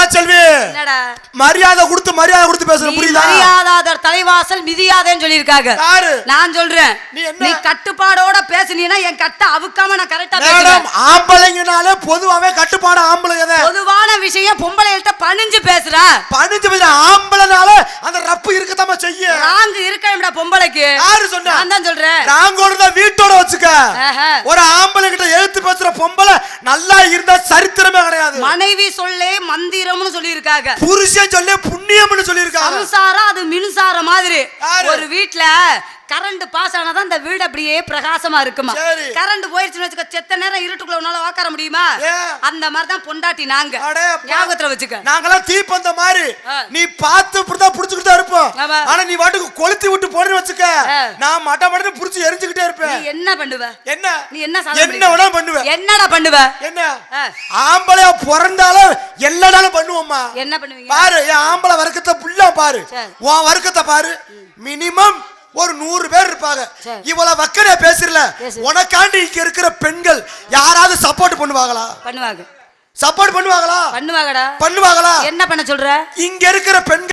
கலா செல்வி? என்னடா? மரியாதை கொடுத்து மரியாதை கொடுத்து பேசணும் புரியுதா? மரியாதாதர் தலைவாசல் மிதியாதேன்னு சொல்லியிருக்காங்க. யாரு? நான் சொல்றேன். நீ கட்டுப்பாடோட பேசுனீனா என் கட்ட அவுக்காம நான் கரெக்டா மேடம் ஆம்பளைங்கனாலே பொதுவாவே கட்டுப்பாடு ஆம்பளைங்க தான். பொதுவான விஷயம் பொம்பளைகள்ட்ட பணிஞ்சு பேசுற. பணிஞ்சு பேசுற ஆம்பளைனால அந்த ரப்பு இருக்கத்தாம செய்ய நாங்க இருக்கேன்டா பொம்பளைக்கு. யாரு சொன்னா? நான் தான் சொல்றேன். தான் வீட்டோட வச்சுக்க ஆஹா. ஒரு ஆம்பளை கிட்ட எழுத்து பேசுற பொம்பளை நல்லா இருந்தா சரித்திரமே கிடையாது மனைவி சொல்லே மந்திரம்னு சொல்லியிருக்காங்க புருஷன் சொல்லி புண்ணியம்னு சொல்லியிருக்காங்க சம்சாரம் அது மின்சாரம் மாதிரி? ஒரு வீட்ல கரண்ட் பாஸ் ஆனாதான் அந்த வீடு அப்படியே பிரகாசமா இருக்குமா. கரண்ட் போயிருச்சுன்னு வச்சுக்க செத்த நேரம் இருட்டுக்குள்ள உன்னால உட்கார முடியுமா? அந்த மாதிரி தான் பொண்டாட்டி நாங்க. ஞாபகத்துல வச்சுக்க நாங்கெல்லாம் தீப்பந்த மாதிரி. நீ பார்த்து இப்படிதான் புடிச்சுக்கிட்டு ஆமா. ஆனா நீ வாட்டுக்கு கொளுத்தி விட்டு போன்னு வச்சுக்க. நான் மட்ட மட்டன்னு புடிச்சு எரிஞ்சுக்கிட்டே நீ இருப்பேன் என்ன பண்ணுவ? என்ன? நீ என்ன என்ன? வேணா பண்ணுவேன் என்னடா பண்ணுவ? என்ன. ஆம்பளையா பிறந்தாலும் எல்லா நாளும் பண்ணுவோம்மா. என்ன பண்ணுவீங்க? பாரு என் ஆம்பளை வர்க்கத்தை புள்ளா பாரு. உன் வர்க்கத்தை பாரு. மினிமம் ஒரு நூறு பேர் இருப்பாங்க. இவ்வளவு வக்கனையா பேசுறல. பேசு. உனக்காண்டி இங்க இருக்கிற பெண்கள் யாராவது சப்போர்ட் பண்ணுவாங்களா? பண்ணுவாங்க. சப்போர்ட் பண்ணுவாங்களா? பண்ணுவாங்கடா. பண்ணுவாங்களா? என்ன பண்ண சொல்ற? இங்க இருக்கிற பெண்கள்